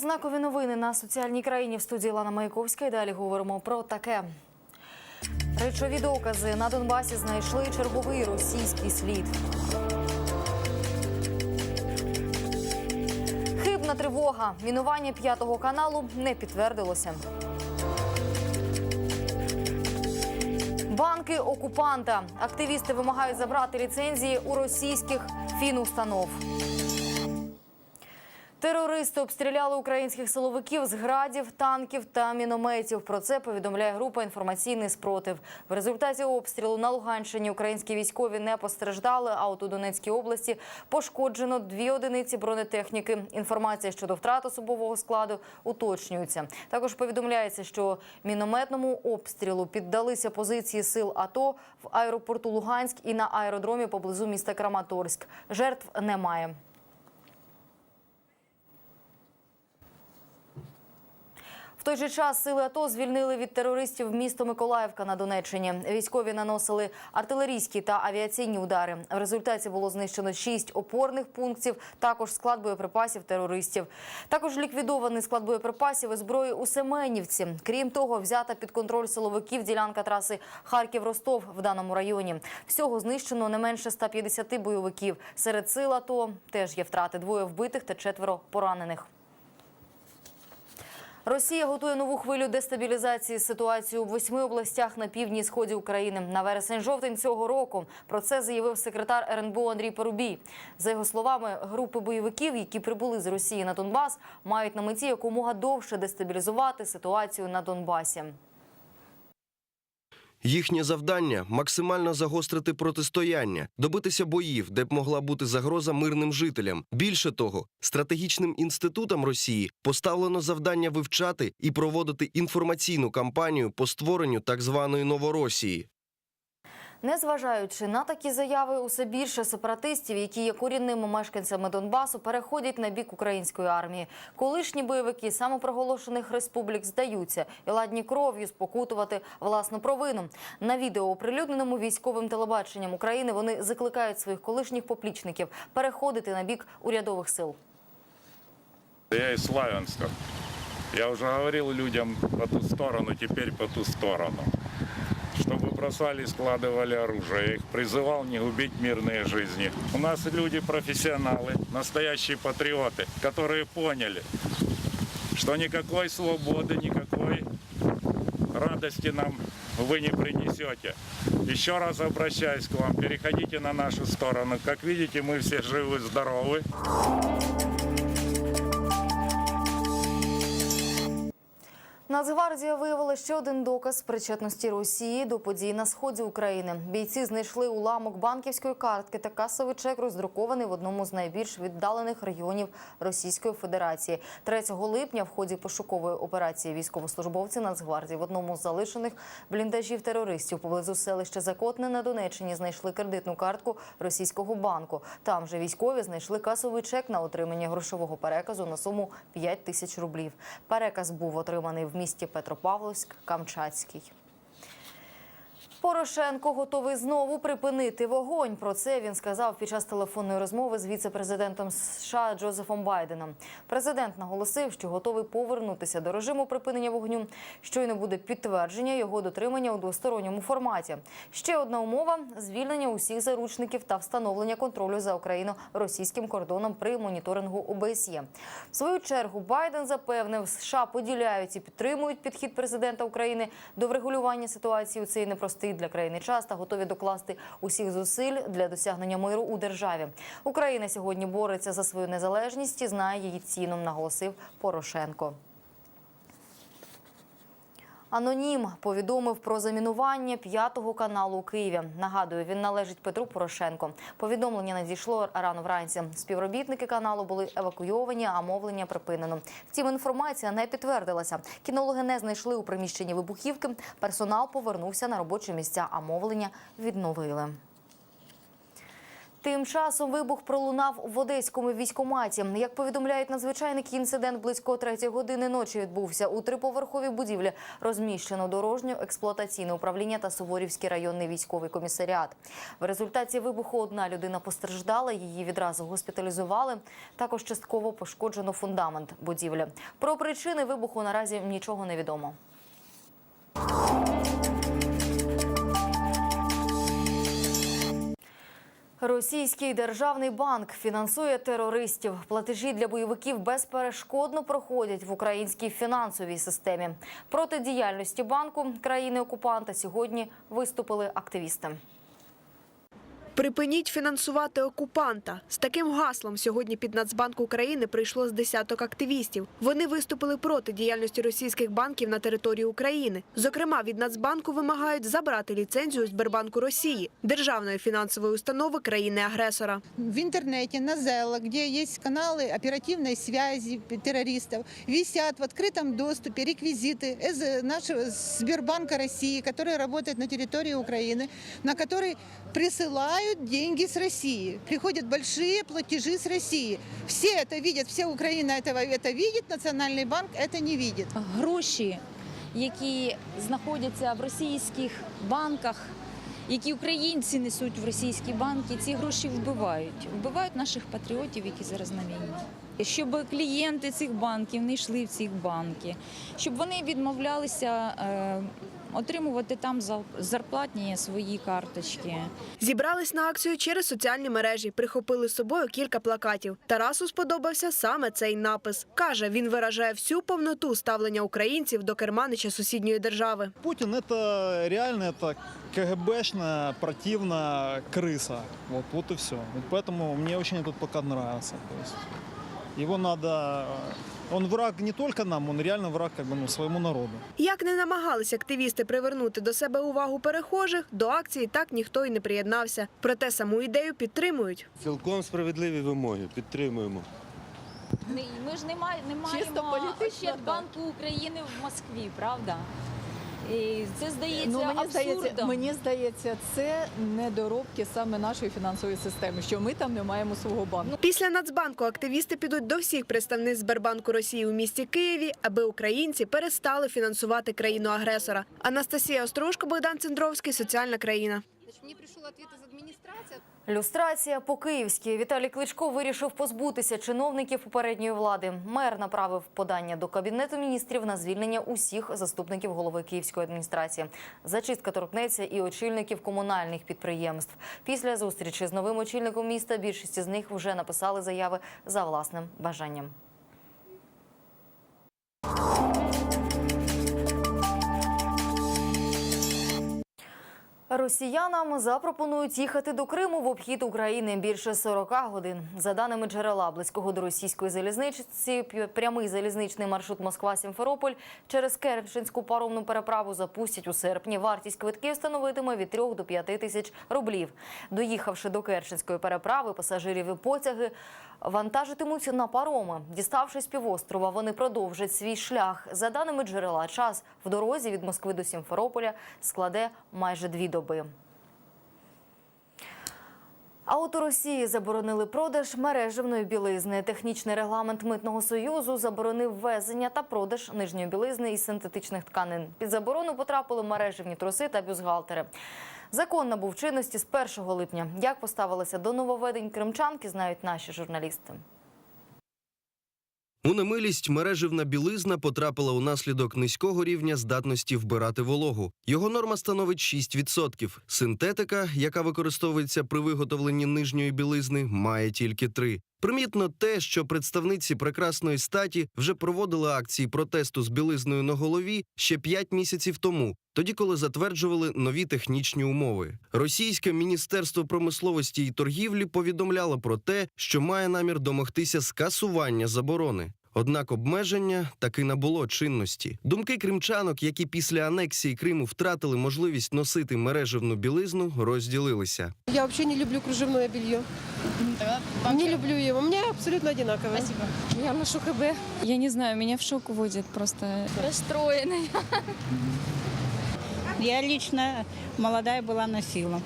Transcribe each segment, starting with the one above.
Знакові новини на соціальній країні в студії Лана Маяковська. І далі говоримо про таке. Речові докази на Донбасі знайшли черговий російський слід. Хибна тривога. Мінування п'ятого каналу не підтвердилося. Банки окупанта. Активісти вимагають забрати ліцензії у російських фінустанов. Терористи обстріляли українських силовиків з градів, танків та мінометів. Про це повідомляє група інформаційний спротив. В результаті обстрілу на Луганщині українські військові не постраждали. А от у Донецькій області пошкоджено дві одиниці бронетехніки. Інформація щодо втрат особового складу уточнюється. Також повідомляється, що мінометному обстрілу піддалися позиції сил АТО в аеропорту Луганськ і на аеродромі поблизу міста Краматорськ. Жертв немає. В той же час сили АТО звільнили від терористів місто Миколаївка на Донеччині. Військові наносили артилерійські та авіаційні удари. В результаті було знищено шість опорних пунктів, також склад боєприпасів терористів. Також ліквідований склад боєприпасів і зброї у Семенівці. Крім того, взята під контроль силовиків ділянка траси Харків-Ростов в даному районі. Всього знищено не менше 150 бойовиків. Серед сил АТО теж є втрати двоє вбитих та четверо поранених. Росія готує нову хвилю дестабілізації ситуації у восьми областях на півдні сході України на вересень-жовтень цього року. Про це заявив секретар РНБО Андрій Порубій. За його словами, групи бойовиків, які прибули з Росії на Донбас, мають на меті якомога довше дестабілізувати ситуацію на Донбасі. Їхнє завдання максимально загострити протистояння, добитися боїв, де б могла бути загроза мирним жителям. Більше того, стратегічним інститутам Росії поставлено завдання вивчати і проводити інформаційну кампанію по створенню так званої Новоросії. Незважаючи на такі заяви, усе більше сепаратистів, які є корінними мешканцями Донбасу, переходять на бік української армії. Колишні бойовики самопроголошених республік здаються і ладні кров'ю спокутувати власну провину. На відео, оприлюдненому військовим телебаченням України, вони закликають своїх колишніх поплічників переходити на бік урядових сил. Я из Славянска. Я уже говорил людям по ту сторону, теперь по ту сторону. Бросали складывали оружие. Я их призывал не губить мирные жизни. У нас люди профессионалы, настоящие патриоты, которые поняли, что никакой свободы, никакой радости нам вы не принесете. Еще раз обращаюсь к вам, переходите на нашу сторону. Как видите, мы все живы, здоровы. Нацгвардія виявила ще один доказ причетності Росії до подій на сході України. Бійці знайшли уламок банківської картки та касовий чек, роздрукований в одному з найбільш віддалених регіонів Російської Федерації. 3 липня в ході пошукової операції військовослужбовці Нацгвардії в одному з залишених бліндажів терористів поблизу селища Закотне на Донеччині знайшли кредитну картку російського банку. Там же військові знайшли касовий чек на отримання грошового переказу на суму 5 тисяч рублів. Переказ був отриманий в місті Петропавловськ, Камчатський. Порошенко готовий знову припинити вогонь. Про це він сказав під час телефонної розмови з віце-президентом США Джозефом Байденом. Президент наголосив, що готовий повернутися до режиму припинення вогню. Щойно буде підтвердження його дотримання у двосторонньому форматі. Ще одна умова звільнення усіх заручників та встановлення контролю за Україно-російським кордоном при моніторингу ОБСЄ. В свою чергу Байден запевнив, США поділяють і підтримують підхід президента України до врегулювання ситуації у цей непростий для країни час та готові докласти усіх зусиль для досягнення миру у державі. Україна сьогодні бореться за свою незалежність і знає її ціну, наголосив Порошенко. Анонім повідомив про замінування п'ятого каналу у Києві. Нагадую, він належить Петру Порошенко. Повідомлення надійшло рано вранці. Співробітники каналу були евакуйовані, а мовлення припинено. Втім, інформація не підтвердилася. Кінологи не знайшли у приміщенні вибухівки. Персонал повернувся на робочі місця, а мовлення відновили. Тим часом вибух пролунав в одеському військкоматі. Як повідомляють надзвичайники, інцидент близько третьої години ночі відбувся у триповерховій будівлі. Розміщено дорожньо-експлуатаційне управління та Суворівський районний військовий комісаріат. В результаті вибуху одна людина постраждала. Її відразу госпіталізували. Також частково пошкоджено фундамент будівлі. Про причини вибуху наразі нічого не відомо. Російський державний банк фінансує терористів. Платежі для бойовиків безперешкодно проходять в українській фінансовій системі. Проти діяльності банку країни-окупанта сьогодні виступили активісти. Припиніть фінансувати окупанта. З таким гаслом сьогодні під Нацбанк України прийшло з десяток активістів. Вони виступили проти діяльності російських банків на території України. Зокрема, від Нацбанку вимагають забрати ліцензію Сбербанку Росії, державної фінансової установи країни-агресора. в интернете, на Зелла, где есть каналы оперативной связи террористов, висят в открытом доступе реквизиты из нашего Сбербанка России, который работает на территории Украины, на который присылают деньги с России. Приходят большие платежи с России. Все это видят, вся Украина этого, это видит, Национальный банк это не видит. гроші, які знаходяться в російських банках, які українці несуть в російські банки, ці гроші вбивають. Вбивають наших патріотів, які зараз на війні. Щоб клієнти цих банків не йшли в ці банки, щоб вони відмовлялися е, отримувати там зал- зарплатні свої карточки. Зібрались на акцію через соціальні мережі, прихопили з собою кілька плакатів. Тарасу сподобався саме цей напис. Каже, він виражає всю повноту ставлення українців до керманича сусідньої держави. Путин это реально это КГБшная противная крыса. Вот, вот и все. поэтому мне очень этот плакат нравится. То есть его надо... Он враг не только нам, он реально враг как бы, ну, своєму народу. Як не намагались активісти привернути до себе увагу перехожих, до акції так ніхто й не приєднався. Проте саму ідею підтримують. Цілком справедливі вимоги. Підтримуємо. Ми ж не маємо ще банку України в Москві, правда? І це здається Ну, мені абсурдом. здається, мені здається, це недоробки саме нашої фінансової системи, що ми там не маємо свого банку. Після Нацбанку активісти підуть до всіх представниць Сбербанку Росії у місті Києві, аби українці перестали фінансувати країну-агресора. Анастасія Острушко, Богдан Цендровський, соціальна країна. Значит, мне пришел ответ из администрации. Люстрація по-київськи. Віталій Кличко вирішив позбутися чиновників попередньої влади. Мер направив подання до кабінету міністрів на звільнення усіх заступників голови київської адміністрації. Зачистка торкнеться і очільників комунальних підприємств. Після зустрічі з новим очільником міста більшість з них вже написали заяви за власним бажанням. Росіянам запропонують їхати до Криму в обхід України більше 40 годин. За даними джерела близького до російської залізничці, п'я- прямий залізничний маршрут Москва-Сімферополь через Керченську паромну переправу запустять у серпні. Вартість квитків становитиме від 3 до 5 тисяч рублів. Доїхавши до Керченської переправи, пасажирів і потяги вантажитимуть на пароми. Діставшись півострова, вони продовжать свій шлях. За даними джерела, час в дорозі від Москви до Сімферополя складе майже дві доби. А от у Росії заборонили продаж мережевної білизни. Технічний регламент митного союзу заборонив ввезення та продаж нижньої білизни із синтетичних тканин. Під заборону потрапили мережевні труси та бюстгальтери. Закон набув чинності з 1 липня. Як поставилися до нововведень кримчанки, знають наші журналісти. У немилість мереживна білизна потрапила унаслідок низького рівня здатності вбирати вологу. Його норма становить 6%. Синтетика, яка використовується при виготовленні нижньої білизни, має тільки 3%. Примітно те, що представниці прекрасної статі вже проводили акції протесту з білизною на голові ще 5 місяців тому, тоді коли затверджували нові технічні умови. Російське міністерство промисловості і торгівлі повідомляло про те, що має намір домогтися скасування заборони. Однак обмеження таки набуло чинності. Думки кримчанок, які після анексії Криму втратили можливість носити мережевну білизну, розділилися. Я вообще не люблю кружевное белье. Не люблю его. У меня абсолютно одинаковое. Я ношу КБ. Я не знаю, меня в шок вводит просто. Расстроєна. Я лично молодая была носила.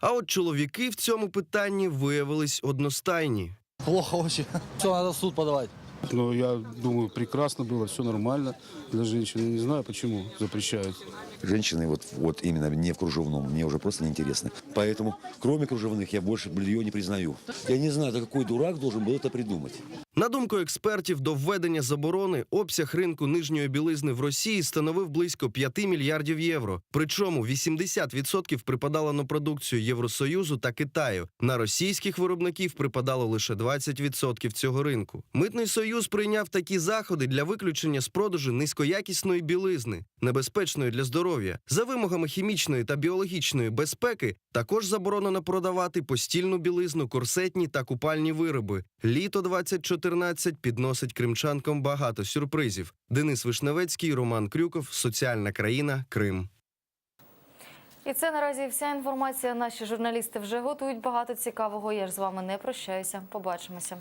А от чоловіки в цьому питанні виявились одностайні. Плохо очень. Все, надо в суд подавать. Ну, я думаю, прекрасно было, все нормально для женщины. Не знаю, почему запрещают. Женщины вот, вот именно не в кружевном, мне уже просто неинтересно. Поэтому, кроме кружевных, я больше белье не признаю. Я не знаю, да какой дурак должен был это придумать. На думку експертів, до введення заборони обсяг ринку нижньої білизни в Росії становив близько 5 мільярдів євро. Причому 80% припадало на продукцію Євросоюзу та Китаю. На російських виробників припадало лише 20% цього ринку. Митний союз прийняв такі заходи для виключення з продажу низькоякісної білизни, небезпечної для здоров'я. За вимогами хімічної та біологічної безпеки також заборонено продавати постільну білизну, корсетні та купальні вироби. Літо 2014 підносить кримчанкам багато сюрпризів. Денис Вишневецький, Роман Крюков, Соціальна країна, Крим. І це наразі вся інформація. Наші журналісти вже готують багато цікавого. Я ж з вами не прощаюся. Побачимося.